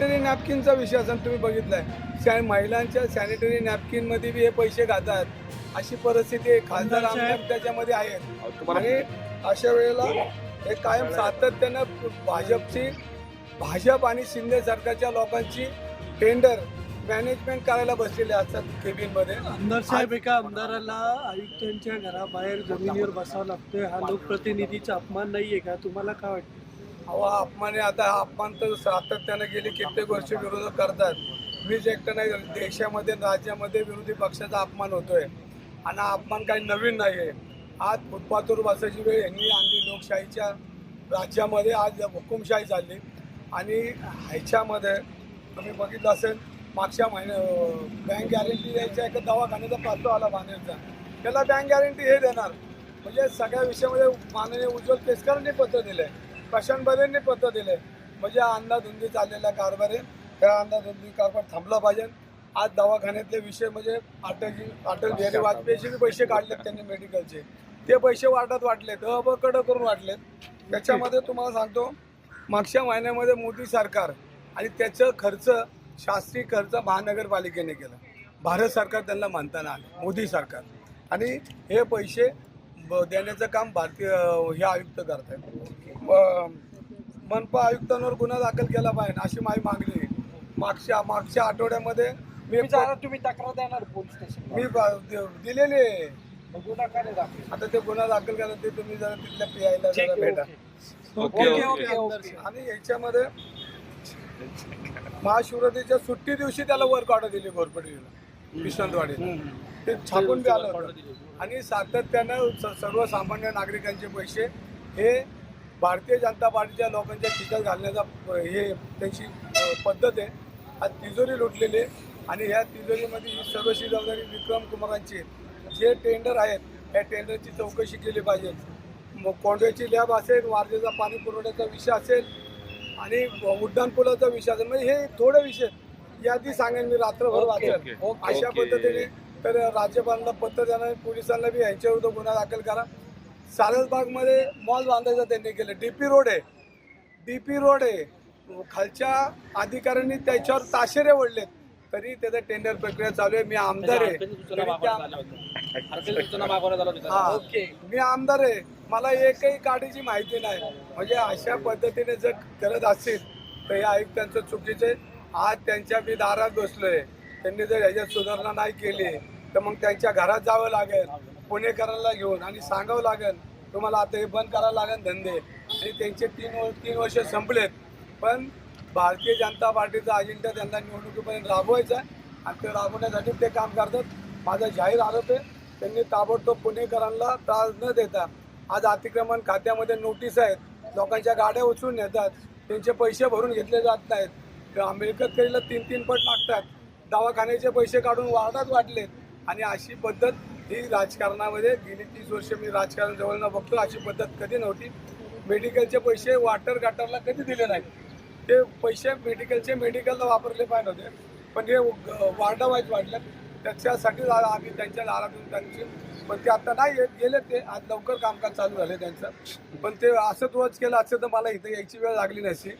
Sanitary नॅपकिनचा विषय असं तुम्ही बघितलाय. सॅ महिलांच्या सॅनिटरी नॅपकिनमध्ये बी हे पैसे खातात. अशी परिस्थिती आहे. खासदार आमदार त्याच्यामध्ये आहेत. आणि अशा वेळेला हे कायम सातत्यानं भाजपची भाजप आणि शिंदे सरकारच्या लोकांची टेंडर मॅनेजमेंट करायला बसलेले असतात केबिनमध्ये आमदार साहेब एका आमदाराला आयुक्तांच्या घराबाहेर जमिनीवर बसावं लागतोय. हा लोकप्रतिनिधीचा अपमान नाहीये का? तुम्हाला काय वाटतं? अहो अपमान आता अपमान तर सातत्यानं गेली कित्येक वर्ष विरोधक करतात. मीच एकटं नाही देशामध्ये राज्यामध्ये विरोधी पक्षाचा अपमान होतोय. आणि अपमान काही नवीन नाही आहे आज फुटपाथवर बसायची वेळ यांनी आणली. लोकशाहीच्या राज्यामध्ये आज हुकुमशाही झाली. आणि ह्याच्यामध्ये तुम्ही बघितलं असेल मागच्या महिन्या बँक गॅरंटी द्यायच्या एका दवाखान्याचा प्रस्ताव आला बांधेरचा त्याला बँक गॅरंटी हे देणार. म्हणजे सगळ्या विषयामध्ये माननीय उज्ज्वल केसकरांनी पत्र दिलं आहे बरेंनी पत्र दिलंय म्हणजे अंधाधुंदी चाललेला कारभार आहे. त्या अंधाधुंदी कारभार थांबला पाहिजे. आज दवाखान्यातले विषय म्हणजे अटलजी अटल बिहारी वाजपेयीचे पैसे काढलेत त्यांनी मेडिकलचे ते पैसे वाटत वाटलेत अबकड करून वाटलेत त्याच्यामध्ये तुम्हाला सांगतो मागच्या महिन्यामध्ये मोदी सरकार आणि त्याचं खर्च शास्त्रीय खर्च महानगरपालिकेने केला. भारत सरकार त्यांना मानताना आलं. मोदी सरकार. आणि हे पैसे देण्याचं काम भारतीय हे आयुक्त करत आहेत मनपा आयुक्तांवर गुन्हा दाखल केला पाहिजे अशी माझी मागणी आहे. मागच्या मागच्या आठवड्यामध्ये मी तुम्ही तक्रार देणार पोलीस स्टेशन मी दिलेली आहे. गुन्हा काय दाखल? आता ते गुन्हा दाखल करा ते तुम्ही जरा तिथल्या पीआयला जरा भेटा. ओके. Okay, okay okay. आणि याच्यामध्ये महाशिवरात्रीच्या सुट्टी दिवशी त्याला वर्क ऑर्डर दिली घोरपडीला. विश्रांतवाडीला. ते छापून बी आलं होतं. आणि सातत्यानं सर्वसामान्य नागरिकांचे पैसे हे भारतीय जनता पार्टीच्या लोकांच्या खिशात घालण्याचा हे त्यांची पद्धत आहे. आज तिजोरी लुटलेली आहे. आणि ह्या तिजोरीमध्ये ही सर्वशी जबाबदारी विक्रम कुमारांची. जे टेंडर आहेत त्या टेंडरची चौकशी केली पाहिजे. मग कोंड्याची लॅब असेल वारजेचा पाणी पुरवठ्याचा विषय असेल आणि उड्डाणपुलाचा विषय असेल म्हणजे हे थोडे विषय यादी सांगेन मी रात्रभर ओके. अशा. पद्धतीने तर राज्यपालांना पत्र देणार पोलिसांना बी यांच्या विरुद्ध गुन्हा दाखल करा. सारसबागमध्ये मॉल बांधायचा त्यांनी केलं. डीपी रोड आहे. डीपी रोड आहे. खालच्या अधिकाऱ्यांनी त्याच्यावर ताशेरे ओढलेत. तरी त्याचं टेंडर प्रक्रिया चालू आहे. मी आमदार आहे. हा. मी आमदार आहे. मला एकही गाडीची माहिती नाही. म्हणजे अशा पद्धतीने जर करत असतील तर हे आयुक्तांचं चुकीचं आहे. आज त्यांच्या मी दारात बसलोय. त्यांनी जर ह्याच्यात सुधारणा नाही केली तर मग त्यांच्या घरात जावं लागेल पुणेकरांना घेऊन आणि सांगावं लागेल तुम्हाला आता हे बंद करायला लागेल धंदे. आणि त्यांचे तीन तीन वर्ष संपलेत. पण भारतीय जनता पार्टीचा अजेंडा त्यांना निवडणुकीपर्यंत राबवायचा आहे. आणि ते राबवण्यासाठी ते काम करतात. माझा जाहीर आरोप आहे त्यांनी ताबडतोब पुणेकरांना त्रास न देता आज अतिक्रमण खात्यामध्ये नोटीस आहेत. लोकांच्या गाड्या उचलून नेतात. त्यांचे पैसे भरून घेतले जात नाहीत. मिळकत करीला तीन तीन पट मागतात दवाखान्याचे पैसे काढून वार्डात वाटलेत आणि अशी पद्धत ही राजकारणामध्ये गेली तीस वर्ष मी राजकारण जवळनं बघतो अशी पद्धत कधी नव्हती. मेडिकलचे पैसे वॉटर गटरला कधी दिले नाही ते पैसे मेडिकलचे मेडिकलला वापरले पाहिजे होते. पण हे वार्डा वाढलं वाढले. त्याच्यासाठी आम्ही त्यांच्या दारातून त्यांची पण ते आता नाही येत गेले ते. आज लवकर कामकाज चालू झाले त्यांचं. पण ते असं रोज केलं असं तर मला इथं यायची वेळ लागली नसती.